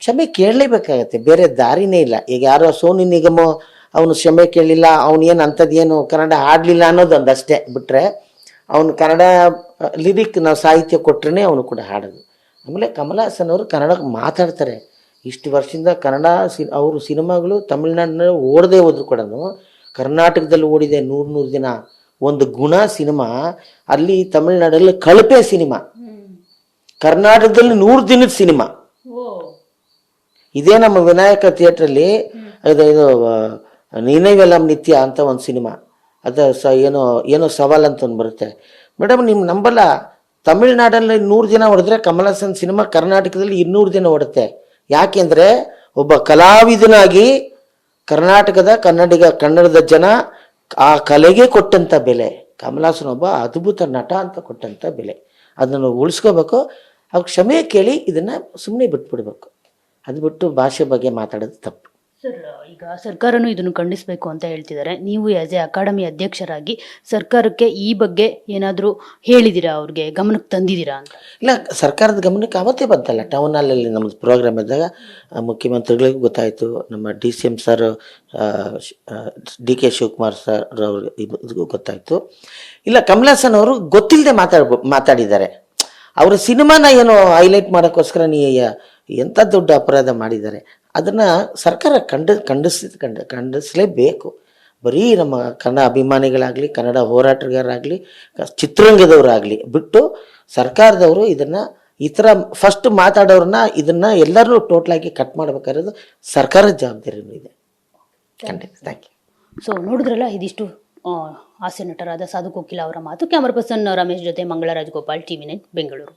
ಕ್ಷಮೆ ಕೇಳಲೇಬೇಕಾಗತ್ತೆ. ಬೇರೆ ದಾರಿನೇ ಇಲ್ಲ. ಈಗ ಯಾರೋ ಸೋನಿ ನಿಗಮ ಅವನು ಕ್ಷಮೆ ಕೇಳಲಿಲ್ಲ ಅವನೇನು ಏನು ಅಂಥದ್ದೇನು ಕನ್ನಡ ಹಾಡಲಿಲ್ಲ ಅನ್ನೋದೊಂದು ಅಷ್ಟೇ. ಬಿಟ್ಟರೆ ಅವನು ಕನ್ನಡ ಲಿರಿಕ್ ನಾವು ಸಾಹಿತ್ಯ ಕೊಟ್ರೇ ಅವನು ಕೂಡ ಹಾಡೋದು. ಆಮೇಲೆ ಕಮಲ್ ಹಾಸನ್ ಅವರು ಕನ್ನಡ ಮಾತಾಡ್ತಾರೆ. ಇಷ್ಟು ವರ್ಷದಿಂದ ಕನ್ನಡ ಸಿ ಅವರು ಸಿನಿಮಾಗಳು ತಮಿಳ್ನಾಡಿನಲ್ಲಿ ಓಡದೇ ಹೋದ್ರು ಕೂಡ ಕರ್ನಾಟಕದಲ್ಲಿ ಓಡಿದೆ ನೂರು ನೂರು ದಿನ ಒಂದು ಗುಣ ಸಿನಿಮಾ ಅಲ್ಲಿ ತಮಿಳ್ನಾಡಲ್ಲಿ ಕಳಪೆ ಸಿನಿಮಾ. ಕರ್ನಾಟಕದಲ್ಲಿ ನೂರು ದಿನದ ಸಿನಿಮಾ. ಇದೇ ನಮ್ಮ ವಿನಾಯಕ ಥಿಯೇಟ್ರಲ್ಲಿ ಇದು ಇದು ನೀನೈವೆಲ್ಲಮ್ ನಿತ್ಯ ಅಂತ ಒಂದು ಸಿನಿಮಾ. ಅದು ಸ ಏನೋ ಏನೋ ಸವಾಲ್ ಅಂತ ಒಂದು ಬರುತ್ತೆ. ಮೇಡಮ್ ನಿಮ್ಮ ನಂಬಲ್ಲ? ತಮಿಳ್ನಾಡಲ್ಲಿ ನೂರು ದಿನ ಹೊಡೆದ್ರೆ ಕಮಲ್ ಹಾಸನ್ ಸಿನಿಮಾ ಕರ್ನಾಟಕದಲ್ಲಿ ಇನ್ನೂರು ದಿನ ಹೊಡುತ್ತೆ ಯಾಕೆಂದ್ರೆ ಒಬ್ಬ ಕಲಾವಿದನಾಗಿ ಕರ್ನಾಟಕದ, ಕನ್ನಡಿಗ, ಕನ್ನಡದ ಜನ ಆ ಕಲೆಗೆ ಕೊಟ್ಟಂತ ಬೆಲೆ. ಕಮಲ್ ಹಾಸನ್ ಒಬ್ಬ ಅದ್ಭುತ ನಟ ಅಂತ ಕೊಟ್ಟಂತ ಬೆಲೆ. ಅದನ್ನು ಉಳಿಸ್ಕೋಬೇಕು. ಅವ್ರು ಕ್ಷಮೆ ಕೇಳಿ ಇದನ್ನ ಸುಮ್ಮನೆ ಬಿಟ್ಬಿಡ್ಬೇಕು. ಅದು ಬಿಟ್ಟು ಭಾಷೆ ಬಗ್ಗೆ ಮಾತಾಡೋದು ತಪ್ಪು. ಸರ್ ಈಗ ಸರ್ಕಾರನು ಇದನ್ನು ಖಂಡಿಸಬೇಕು ಅಂತ ಹೇಳ್ತಿದ್ದಾರೆ. ನೀವು ಆಸ್ ಎ ಅಕಾಡೆಮಿ ಅಧ್ಯಕ್ಷರಾಗಿ ಸರ್ಕಾರಕ್ಕೆ ಈ ಬಗ್ಗೆ ಏನಾದರೂ ಹೇಳಿದ್ದೀರಾ ಅವ್ರಿಗೆ ಗಮನಕ್ಕೆ ತಂದಿದ್ದೀರಾ ಅಂತ? ಇಲ್ಲ ಸರ್ಕಾರದ ಗಮನಕ್ಕೆ ಅವತ್ತೇ ಬಂತಲ್ಲ. ಟೌನ್ ಹಾಲಲ್ಲಿ ನಮ್ಮದು ಪ್ರೋಗ್ರಾಮ್ ಇದ್ದಾಗ ಮುಖ್ಯಮಂತ್ರಿಗಳಿಗೂ ಗೊತ್ತಾಯಿತು. ನಮ್ಮ D C M sir D K Shivakumar sir ಅವ್ರಿಗೂ ಗೊತ್ತಾಯಿತು. ಇಲ್ಲ ಕಮಲಾಸನ್ ಅವರು ಗೊತ್ತಿಲ್ಲದೆ ಮಾತಾಡ್ಬೋ ಮಾತಾಡಿದ್ದಾರೆ. ಅವರ ಸಿನಿಮಾನ ಏನು ಹೈಲೈಟ್ ಮಾಡೋಕ್ಕೋಸ್ಕರ ನೀ ಎಂಥ ದೊಡ್ಡ ಅಪರಾಧ ಮಾಡಿದ್ದಾರೆ ಅದನ್ನು ಸರ್ಕಾರ ಖಂಡ ಖಂಡಿಸ್ ಖಂಡ ಖಂಡಿಸಲೇಬೇಕು. ಬರೀ ನಮ್ಮ ಕನ್ನಡ ಅಭಿಮಾನಿಗಳಾಗಲಿ ಕನ್ನಡ ಹೋರಾಟಗಾರರಾಗಲಿ ಚಿತ್ರರಂಗದವರಾಗಲಿ ಬಿಟ್ಟು ಸರ್ಕಾರದವರು ಇದನ್ನು ಈ ಥರ ಫಸ್ಟ್ ಮಾತಾಡೋರನ್ನ ಇದನ್ನು ಎಲ್ಲರೂ ಟೋಟ್ಲಾಗಿ ಕಟ್ ಮಾಡ್ಬೇಕಾಗಿರೋದು ಸರ್ಕಾರದ ಜವಾಬ್ದಾರಿನೂ ಇದೆ. ಖಂಡಿತ ಥ್ಯಾಂಕ್ ಯು ಸೊ ನೋಡಿದ್ರಲ್ಲ ಇದಿಷ್ಟು ಹಾಸ್ಯ ನಟರಾದ ಸಾಧು ಕೋಕಿಲ ಅವರ ಮಾತು. ಕ್ಯಾಮರಾ ಪರ್ಸನ್ ರಮೇಶ್ ಜೊತೆ ಮಂಗಳ ರಾಜಗೋಪಾಲ್ ಟಿವಿ ನೈನ್ ಬೆಂಗಳೂರು.